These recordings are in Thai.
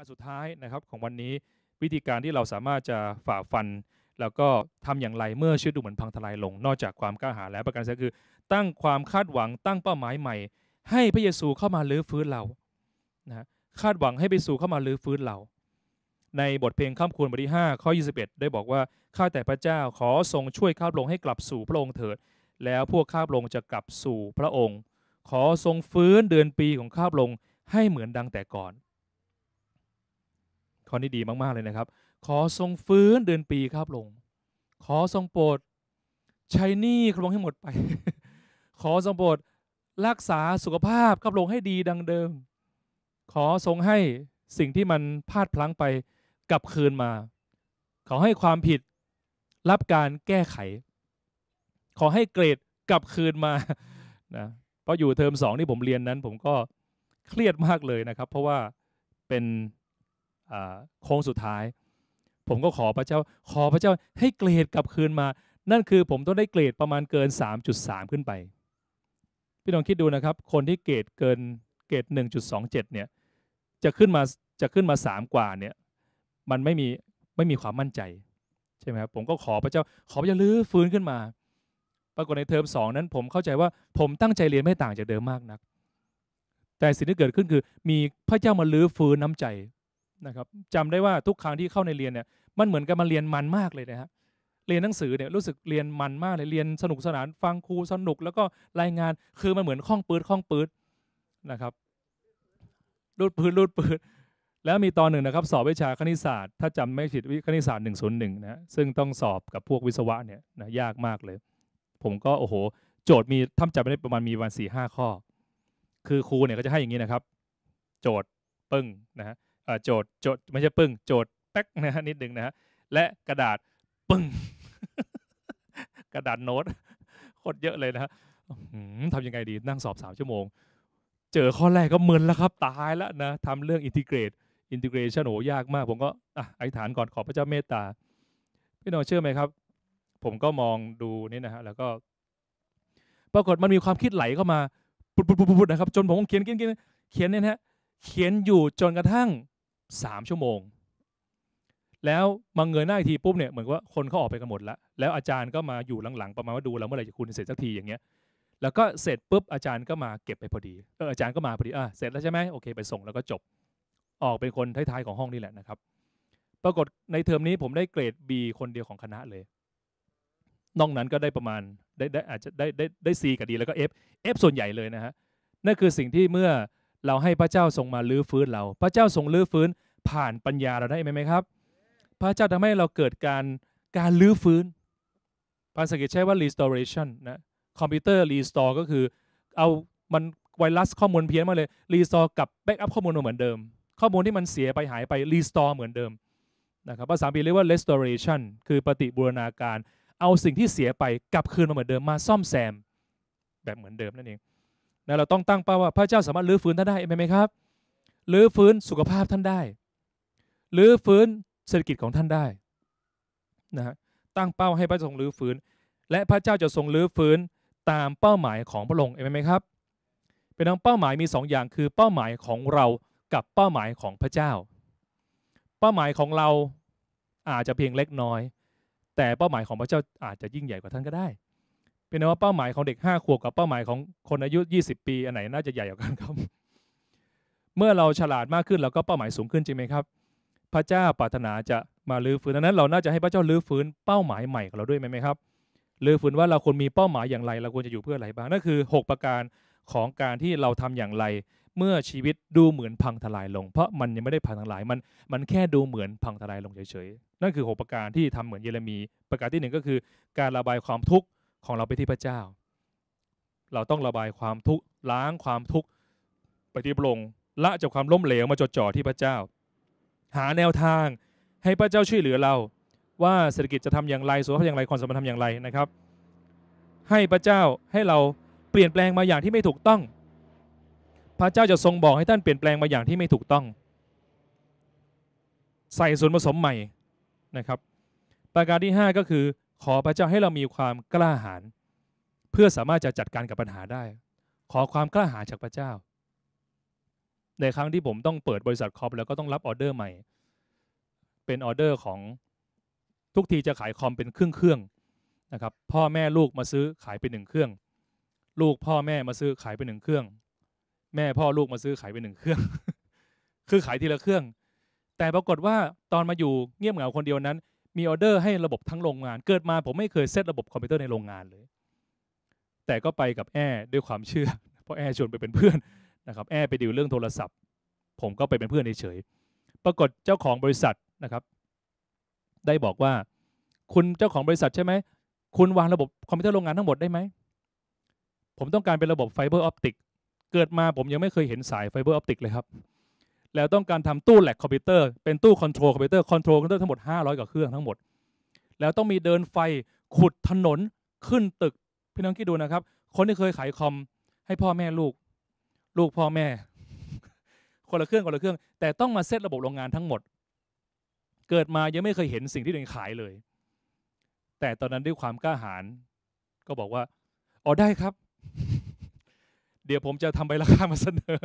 การสุดท้ายนะครับของวันนี้วิธีการที่เราสามารถจะฝ่าฟัน แล้วก็ทำอย่างไรเมื่อชีวิตดูเหมือนพังทลายลง นอกจากความกล้าหาญแล้วประการเสียคือ ตั้งความคาดหวังตั้งเป้าหมายใหม่ ให้พระเยซูเข้ามาลื้อฟื้นเรานะคาดหวังให้พระเยซูเข้ามาลื้อฟื้นเรา ในบทเพลงข้ามควรบทที่ 5 ข้อ 21 ได้บอกว่าข้าแต่พระเจ้าขอทรงช่วยข้าพระองค์ให้กลับสู่พระองค์เถิด แล้วพวกข้าพระองค์จะกลับสู่พระองค์ ขอทรงฟื้นเดือนปีของข้าพระองค์ให้เหมือนดังแต่ก่อน ข้อนี้ดีมาก ๆ เลยนะครับ ขอทรงฟื้นเดือนปีข้าพระองขอทรงโปรดใช้หนี้ข้าพระองให้หมดไป ขอทรงโปรดรักษาสุขภาพข้าพระองให้ดีดังเดิม ขอทรงให้สิ่งที่มันพลาดพลั้งไปกลับคืนมา ขอให้ความผิดรับการแก้ไข ขอให้เกรดกลับคืนมานะเพราะอยู่เทอมสองที่ผมเรียนนั้น ผมก็เครียดมากเลยนะครับ เพราะว่าเป็น โค้งสุดท้าย ผมก็ขอพระเจ้าขอพระเจ้าให้เกรดกลับคืนมา นั่นคือผมต้องได้เกรดประมาณเกิน 3.3 ขึ้นไป พี่ลองคิดดูนะครับ คนที่เกรดเกินเกรด1.27 เนี่ยจะขึ้นมาจะขึ้นมา 3 กว่าเนี่ยมันไม่มีไม่มีความมั่นใจใช่ไหมครับผมก็ขอพระเจ้าขอพระเจ้าลื้อฟื้นขึ้นมา ปรากฏในเทอมสองนั้นผมเข้าใจว่าผมตั้งใจเรียนไม่ต่างจากเดิมมากนัก แต่สิ่งที่เกิดขึ้นคือ มีพระเจ้ามาลื้อฟื้นน้ำใจ นะครับจำได้ว่าทุกครั้งที่เข้าในเรียนเนี่ยมันเหมือนกับมาเรียนมันมากเลยนะฮะเรียนหนังสือเนี่ยรู้สึกเรียนมันมากเลยเรียนสนุกสนานฟังครูสนุก แล้วก็รายงานคือมันเหมือนคล้องปืดคล้องปืดนะครับรูดปืดรูดปืดแล้วมีตอนหนึ่งนะครับ สอบวิชาคณิตศาสตร์ ถ้าจำไม่ผิดวิคณิตศาสตร์หนึ่งศูนย์หนึ่งนะซึ่งต้องสอบกับพวกวิศวะเนี่ยนะยากมากเลย ผมก็โอ้โห โจทย์มีทำจำไม่ได้ประมาณมีวันสี่ห้าข้อ คือครูเนี่ยก็จะให้อย่างนี้นะครับ โจทย์ปึ้งนะฮะ โจทย์โจทย์ไม่ใช่ปึ้งโจทย์แป๊กนะฮะนิดหนึ่งนะฮะและกระดาษปึ้ง กระดาษโน้ตโคตรเยอะเลยนะฮะทำยังไงดีนั่งสอบสามชั่วโมง เจอข้อแรกก็มึนแล้วครับ ตายแล้วนะทำเรื่องอินทิเกรตอินทิเกรชันโอ้ยากมาก ผมก็อะอธิษฐานก่อนขอพระเจ้าเมตตาพี่น้องเชื่อไหมครับ ผมก็มองดูนี่นะฮะแล้วก็ ปรากฏมันมีความคิดไหลเข้ามา ปุดๆๆนะครับ จนผมเขียนเขียนเขียนเขียนเนี่ยนะฮะเขียนอยู่จนกระทั่ง สามชั่วโมง แล้วมาเงยหน้าอีกทีปุ๊บเนี่ยเหมือนว่าคนเขาออกไปกันหมดแล้วแล้วอาจารย์ก็มาอยู่หลังๆประมาณว่าดูแล้วเมื่อไหร่จะคุณเสร็จสักทีอย่างเงี้ยแล้วก็เสร็จปุ๊บอาจารย์ก็มาเก็บไปพอดีเอออาจารย์ก็มาพอดีอะเสร็จแล้วใช่ไหมโอเค ไปส่งแล้วก็จบออกเป็นคนท้ายๆของห้องนี่แหละนะครับ ปรากฏในเทอมนี้ผมได้เกรด B คนเดียวของคณะเลยนอกนั้นก็ได้ประมาณได้ได้อาจจะได้ได้ได้ C กับ D แล้วก็ F F ส่วนใหญ่เลยนะฮะนั่นคือสิ่งที่เมื่อ เราให้พระเจ้าทรงมาลื้อฟื้นเรา พระเจ้าทรงลื้อฟื้นผ่านปัญญาเราได้ไหมครับ พระเจ้าทำให้เราเกิดการการลื้อฟื้น ภาษาอังกฤษใช้ว่า restoration นะคอมพิวเตอร์ restore ก็คือเอามันไวรัสข้อมูลเพี้ยนมาเลย restore กับ backup ข้อมูลมาเหมือนเดิม ข้อมูลที่มันเสียไปหายไป restore เหมือนเดิมนะครับภาษาอังกฤษเรียกว่า restoration คือปฏิบูรณาการ เอาสิ่งที่เสียไปกลับคืนมาเหมือนเดิมมาซ่อมแซมแบบเหมือนเดิมนั่นเอง นะเราต้องตั้งเป้าว่าพระเจ้าสามารถลื้อฟื้นท่านได้ไหมครับลื้อฟื้นสุขภาพท่านได้ลื้อฟื้นเศรษฐกิจของท่านได้นะฮะตั้งเป้าให้พระทรงลื้อฟื้น และพระเจ้าจะทรงลื้อฟื้นตามเป้าหมายของพระองค์เห็นไหมครับเป็นทั้งเป้าหมายมี2ออย่างคือเป้าหมายของเรากับเป้าหมายของพระเจ้า เป้าหมายของเราอาจจะเพียงเล็กน้อย แต่เป้าหมายของพระเจ้าอาจจะยิ่งใหญ่กว่าท่านก็ได้ เป็นว่าเป้าหมายของเด็กห้าขวบกับเป้าหมายของคนอายุ20ปีอันไหนน่าจะใหญ่กว่ากันครับ เมื่อเราฉลาดมากขึ้นเราก็เป้าหมายสูงขึ้นจริงไหมครับ พระเจ้าปรารถนาจะมาลื้อฟื้นดังนั้นเราน่าจะให้พระเจ้าลื้อฟื้นเป้าหมายใหม่ของเราด้วยไหมครับลื้อฟื้นว่าเราควรมีเป้าหมายอย่างไร เราควรจะอยู่เพื่ออะไรบ้างนั่นคือ 6 ประการของการที่เราทำอย่างไร เมื่อชีวิตดูเหมือนพังทลายลง เพราะมันยังไม่ได้พังทลายมันมันแค่ดูเหมือนพังทลายลงเฉยๆนั่นคือ 6 ประการที่ทำเหมือนเยเรมี ประการที่ 1 ก็คือ การระบายความทุกข์ ของเราไปที่พระเจ้า เราต้องระบายความทุกข์ล้างความทุกข์ไปที่พระองค์ละจากความล้มเหลวมาจดจ่อที่พระเจ้า หาแนวทางให้พระเจ้าช่วยเหลือเรา ว่าเศรษฐกิจจะทำอย่างไรสุขภาพอย่างไรความสัมพันธ์ทำอย่างไรนะครับ ให้พระเจ้าให้เราเปลี่ยนแปลงมาอย่างที่ไม่ถูกต้อง พระเจ้าจะทรงบอกให้ท่านเปลี่ยนแปลงมาอย่างที่ไม่ถูกต้อง ใส่ส่วนผสมใหม่นะครับ ประการที่ 5 ก็คือ ขอพระเจ้าให้เรามีความกล้าหาญเพื่อสามารถจะจัดการกับปัญหาได้ ขอความกล้าหาญจากพระเจ้า ในครั้งที่ผมต้องเปิดบริษัทคอมแล้วก็ต้องรับออเดอร์ใหม่ เป็นออเดอร์ของทุกทีจะขายคอมเป็นเครื่องเครื่องๆนะครับ พ่อแม่ลูกมาซื้อขายเป็นหนึ่งเครื่อง ลูกพ่อแม่มาซื้อขายเป็นหนึ่งเครื่อง แม่พ่อลูกมาซื้อขายเป็นหนึ่งเครื่อง คือขายทีละเครื่อง แต่ปรากฏว่าตอนมาอยู่เงียบเหงาคนเดียวนั้น มีออเดอร์ให้ระบบทั้งโรงงาน เกิดมาผมไม่เคยเซตระบบคอมพิวเตอร์ในโรงงานเลย แต่ก็ไปกับแอร์ด้วยความเชื่อ เพราะแอร์ชวนไปเป็นเพื่อนนะครับแอร์ไปดิวเรื่องโทรศัพท์ ผมก็ไปเป็นเพื่อนเฉยๆปรากฏเจ้าของบริษัทนะครับ ได้บอกว่า คุณเจ้าของบริษัทใช่ไหมคุณวางระบบคอมพิวเตอร์โรงงานทั้งหมดได้ไหมผมต้องการเป็นระบบไฟเบอร์ออปติกเกิดมาผมยังไม่เคยเห็นสายไฟเบอร์ออปติกเลยครับ แล้วต้องการทำตู้แหลกคอมพิวเตอร์เป็นตู้คอนโทรลคอมพิวเตอร์คอนโทรลคอมพิวเตอร์ทั้งหมด 500 กว่าเครื่องทั้งหมด แล้วต้องมีเดินไฟขุดถนนขึ้นตึก พี่น้องคิดดูนะครับ คนที่เคยขายคอมให้พ่อแม่ลูก ลูกพ่อแม่ คนละเครื่องคนละเครื่อง แต่ต้องมาเซตระบบโรงงานทั้งหมด เกิดมายังไม่เคยเห็นสิ่งที่ตัวเองขายเลย แต่ตอนนั้นด้วยความกล้าหาญก็บอกว่าอ๋อได้ครับ เดี๋ยวผมจะทำใบราคามาเสนอ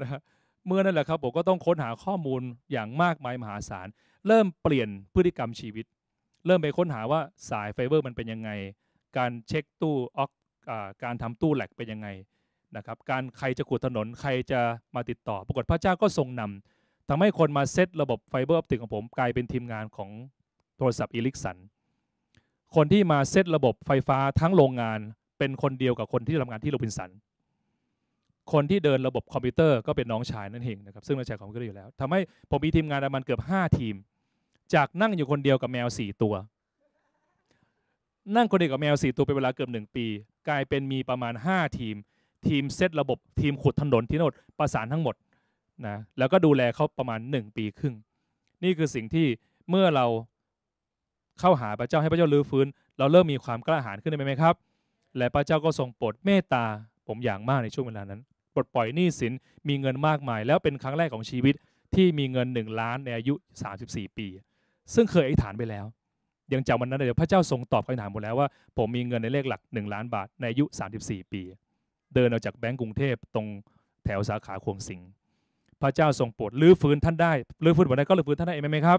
นะฮะ เมื่อนั่นแหละครับผมก็ต้องค้นหาข้อมูลอย่างมากมายมหาศาล เริ่มเปลี่ยนพฤติกรรมชีวิต เริ่มไปค้นหาว่าสายไฟเบอร์มันเป็นยังไง การเช็คตู้ออกอการทำตู้แหลกเป็นยังไงนะครับ การใครจะขุดถนนใครจะมาติดต่อ ปรากฏพระเจ้าก็ทรงนำทำให้คนมาเซตระบบไฟเบอร์ออปติกของผมกลายเป็นทีมงานของโทรศัพท์อีลิกสัน คนที่มาเซตระบบไฟฟ้าทั้งโรงงานเป็นคนเดียวกับคนที่ทำงานที่โรบินสัน คนที่เดินระบบคอมพิวเตอร์ก็เป็นน้องชายนั่นเองนะครับซึ่งน้องชายของผมก็อยู่แล้วทำให้ผมมีทีมงานประมาณเกือบ 5 ทีม จากนั่งอยู่คนเดียวกับแมว 4 ตัว นั่งคนเดียวกับแมว 4 ตัวเป็นเวลาเกือบ 1 ปี กลายเป็นมีประมาณ 5 ทีม ทีมเซตระบบทีมขุดถนนที่โนดประสานทั้งหมดนะแล้วก็ดูแลเขาประมาณ 1 ปีครึ่ง นี่คือสิ่งที่เมื่อเราเข้าหาพระเจ้าให้พระเจ้าลื้อฟื้น เราเริ่มมีความกล้าหาญขึ้นได้ไหมครับ และพระเจ้าก็ทรงโปรดเมตตาผมอย่างมากในช่วงเวลานั้น ปลดปล่อยหนี้สินมีเงินมากมาย แล้วเป็นครั้งแรกของชีวิตที่มีเงิน 1 ล้านในอายุ 34 ปี ซึ่งเคยอธิษฐานไปแล้ว ยังจำวันนั้นเลยพระเจ้าทรงตอบคำอธิษฐานหมดแล้วว่า ผมมีเงินในเลขหลัก 1 ล้านบาทในอายุ 34 ปี เดินออกจากแบงก์กรุงเทพตรงแถวสาขาควงสิงพระเจ้าทรงโปรดลื้อฟื้นท่านได้ลื้อฟื้นวันนั้ก็ลื้อฟื้นท่านได้เองไหมครับ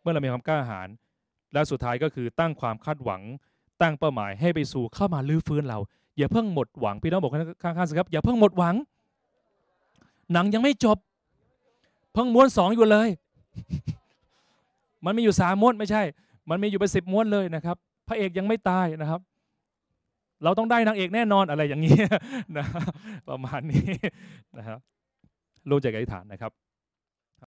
เมื่อเรามีความกล้าหาญและสุดท้ายก็คือตั้งความคาดหวัง ตั้งเป้าหมายให้ไปสู่เข้ามาลื้อฟื้นเรา อย่าเพิ่งหมดหวังพี่น้องบอกข้างๆสิครับอย่าเพิ่งหมดหวัง หนังยังไม่จบ เพิ่งม้วนสองอยู่เลย มันมีอยู่สามม้วนไม่ใช่ มันมีอยู่เป็นสิบม้วนเลยนะครับ พระเอกยังไม่ตายนะครับ เราต้องได้นางเอกแน่นอนอะไรอย่างนี้นะประมาณนี้นะครับรู้ใจกอธิษฐานนะครับ